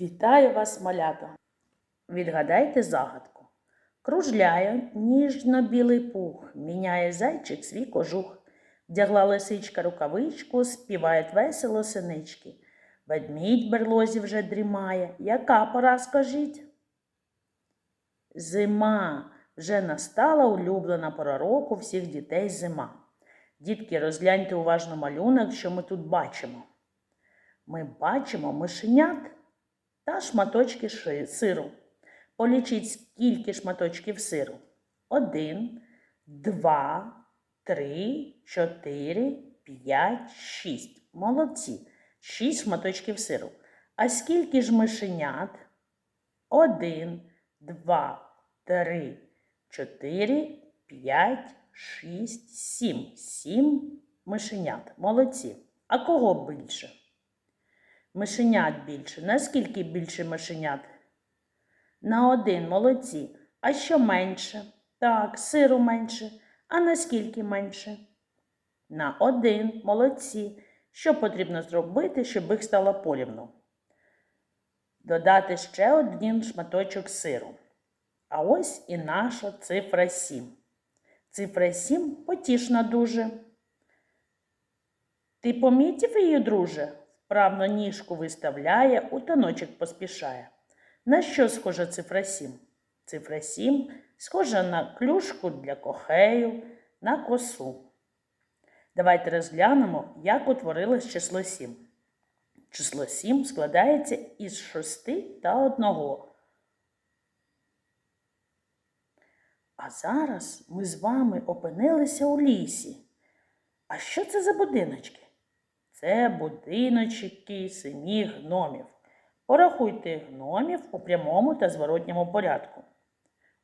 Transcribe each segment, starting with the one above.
Вітаю вас, малята! Відгадайте загадку. Кружляє ніжно-білий пух, міняє зайчик свій кожух. Вдягла лисичка рукавичку, співають весело синички. Ведмідь берлозі вже дрімає. Яка пора, скажіть? Зима. Вже настала улюблена пора року всіх дітей зима. Дітки, розгляньте уважно малюнок, що ми тут бачимо. Ми бачимо мишенят та шматочки сиру. Полічіть, скільки шматочків сиру. Один, два, три, чотири, п'ять, шість. Молодці. Шість шматочків сиру. А скільки ж мишенят? Один, два, три, чотири, п'ять, шість, сім. Сім мишенят. Молодці. А кого більше? Мишенят більше. Наскільки більше мишенят? На один молодці. А що менше? Так, сиру менше. А наскільки менше? На один молодці. Що потрібно зробити, щоб їх стало порівну? Додати ще один шматочок сиру. А ось і наша цифра 7. Цифра 7 потішна дуже. Ти помітив її, друже? Вправно ніжку виставляє, у таночок поспішає. На що схожа цифра 7? Цифра 7 схожа на клюшку для кохею, на косу. Давайте розглянемо, як утворилось число 7. Число 7 складається із 6 та 1. А зараз ми з вами опинилися у лісі. А що це за будиночки? Це будиночки синіх гномів. Порахуйте гномів у прямому та зворотньому порядку.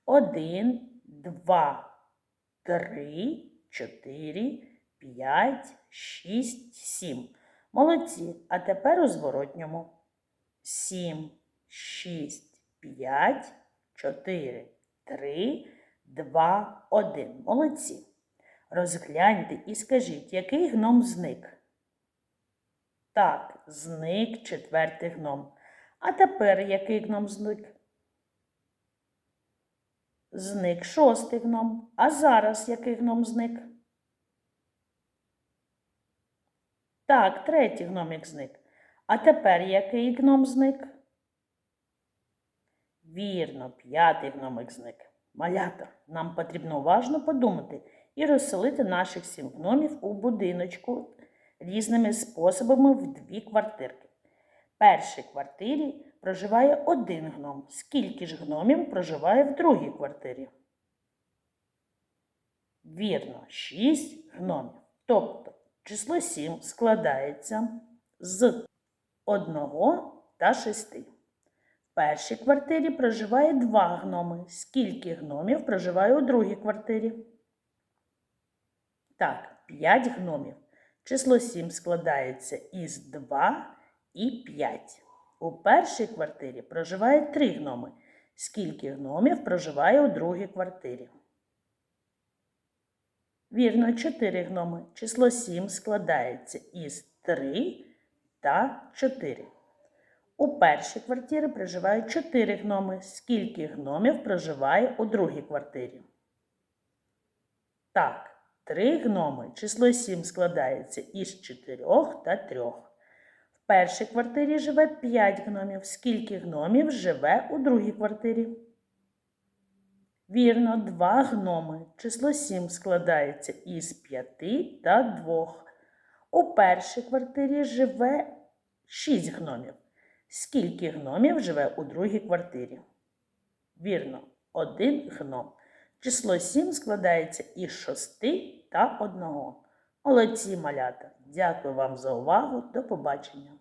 Один, два, три, чотири, п'ять, шість, сім. Молодці. А тепер у зворотньому. Сім, шість, п'ять, чотири, три, два, один. Молодці. Розгляньте і скажіть, який гном зник? Так, зник четвертий гном. А тепер який гном зник? Зник шостий гном. А зараз який гном зник? Так, третій гномик зник. А тепер який гном зник? Вірно, п'ятий гномик зник. Малята, нам потрібно уважно подумати і розселити наших сім гномів у будиночку різними способами в дві квартирки. В першій квартирі проживає один гном. Скільки ж гномів проживає в другій квартирі? Вірно, шість гномів. Тобто число 7 складається з одного та шести. В першій квартирі проживає два гноми. Скільки гномів проживає у другій квартирі? Так, 5 гномів. Число 7 складається із 2 і 5. У першій квартирі проживає 3 гноми. Скільки гномів проживає у другій квартирі? Вірно, 4 гноми. Число 7 складається із 3 та 4. У першій квартирі проживають 4 гноми. Скільки гномів проживає у другій квартирі? Так, 3 гноми. Число 7 складається із 4 та 3. В першій квартирі живе 5 гномів. Скільки гномів живе у другій квартирі? Вірно, 2 гноми. Число 7 складається із 5 та 2. У першій квартирі живе 6 гномів. Скільки гномів живе у другій квартирі? Вірно, 1 гном. Число 7 складається із 6 та 1. Молодці малята. Дякую вам за увагу. До побачення.